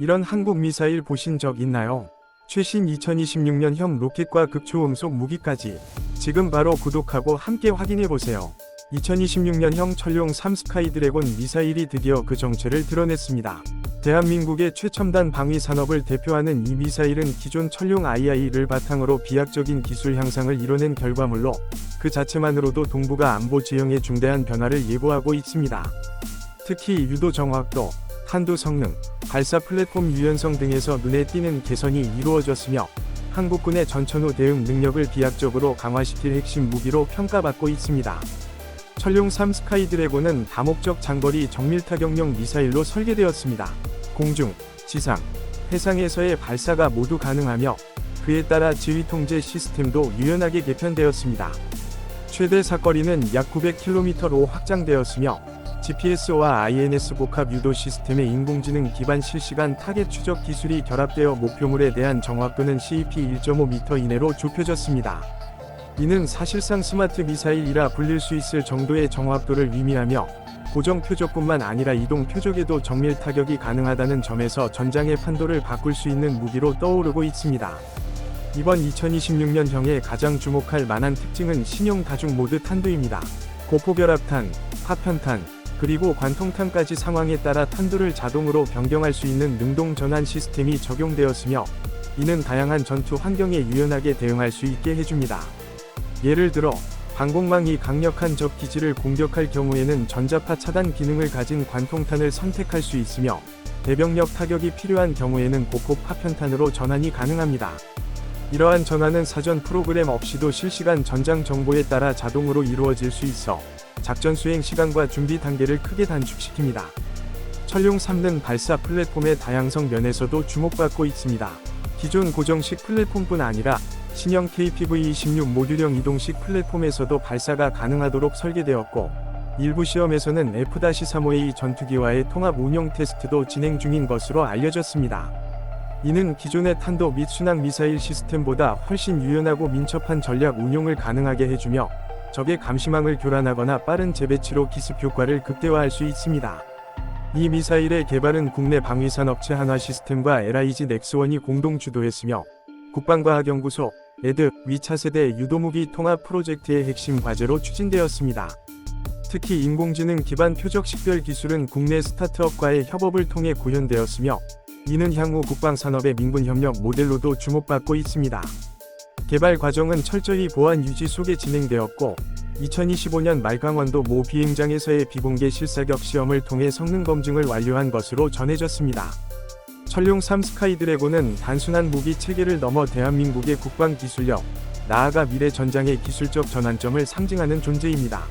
이런 한국 미사일 보신 적 있나요? 최신 2026년형 로켓과 극초음속 무기까지 지금 바로 구독하고 함께 확인해보세요. 2026년형 천룡 3 스카이 드래곤 미사일이 드디어 그 정체를 드러냈습니다. 대한민국의 최첨단 방위 산업을 대표하는 이 미사일은 기존 천룡 II를 바탕으로 비약적인 기술 향상을 이뤄낸 결과물로 그 자체만으로도 동북아 안보 지형에 중대한 변화를 예고하고 있습니다. 특히 유도 정확도, 탄도 성능, 발사 플랫폼 유연성 등에서 눈에 띄는 개선이 이루어졌으며 한국군의 전천후 대응 능력을 비약적으로 강화시킬 핵심 무기로 평가받고 있습니다. 천룡 3 스카이 드래곤은 다목적 장거리 정밀 타격용 미사일로 설계되었습니다. 공중, 지상, 해상에서의 발사가 모두 가능하며 그에 따라 지휘 통제 시스템도 유연하게 개편되었습니다. 최대 사거리는 약 900km로 확장되었으며 GPS와 INS 복합 유도 시스템의 인공지능 기반 실시간 타겟 추적 기술이 결합되어 목표물에 대한 정확도는 CEP 1.5m 이내로 좁혀졌습니다. 이는 사실상 스마트 미사일이라 불릴 수 있을 정도의 정확도를 의미하며 고정 표적뿐만 아니라 이동 표적에도 정밀 타격이 가능하다는 점에서 전장의 판도를 바꿀 수 있는 무기로 떠오르고 있습니다. 이번 2026년형의 가장 주목할 만한 특징은 신형 다중 모드 탄도입니다. 고포결합탄, 파편탄, 그리고 관통탄까지 상황에 따라 탄도를 자동으로 변경할 수 있는 능동 전환 시스템이 적용되었으며 이는 다양한 전투 환경에 유연하게 대응할 수 있게 해줍니다. 예를 들어 방공망이 강력한 적 기지를 공격할 경우에는 전자파 차단 기능을 가진 관통탄을 선택할 수 있으며 대병력 타격이 필요한 경우에는 고포 파편탄으로 전환이 가능합니다. 이러한 전환은 사전 프로그램 없이도 실시간 전장 정보에 따라 자동으로 이루어질 수 있어 작전 수행 시간과 준비 단계를 크게 단축시킵니다. 천룡 3는 발사 플랫폼의 다양성 면에서도 주목받고 있습니다. 기존 고정식 플랫폼뿐 아니라 신형 KPV-26 모듈형 이동식 플랫폼에서도 발사가 가능하도록 설계되었고 일부 시험에서는 F-35A 전투기와의 통합 운용 테스트도 진행 중인 것으로 알려졌습니다. 이는 기존의 탄도 및 순항 미사일 시스템보다 훨씬 유연하고 민첩한 전략 운용을 가능하게 해주며 적의 감시망을 교란하거나 빠른 재배치로 기습 효과를 극대화할 수 있습니다. 이 미사일의 개발은 국내 방위산 업체 한화 시스템과 LIG 넥스원이 공동 주도했으며 국방과학연구소, 에드, 위차세대 유도무기 통합 프로젝트의 핵심 과제로 추진되었습니다. 특히 인공지능 기반 표적 식별 기술은 국내 스타트업과의 협업을 통해 구현되었으며 이는 향후 국방산업의 민군 협력 모델로도 주목받고 있습니다. 개발 과정은 철저히 보안 유지 속에 진행되었고 2025년 말 강원도 모 비행장에서의 비공개 실사격 시험을 통해 성능 검증을 완료한 것으로 전해졌습니다. 천룡 3 스카이 드래곤은 단순한 무기 체계를 넘어 대한민국의 국방 기술력, 나아가 미래 전장의 기술적 전환점을 상징하는 존재입니다.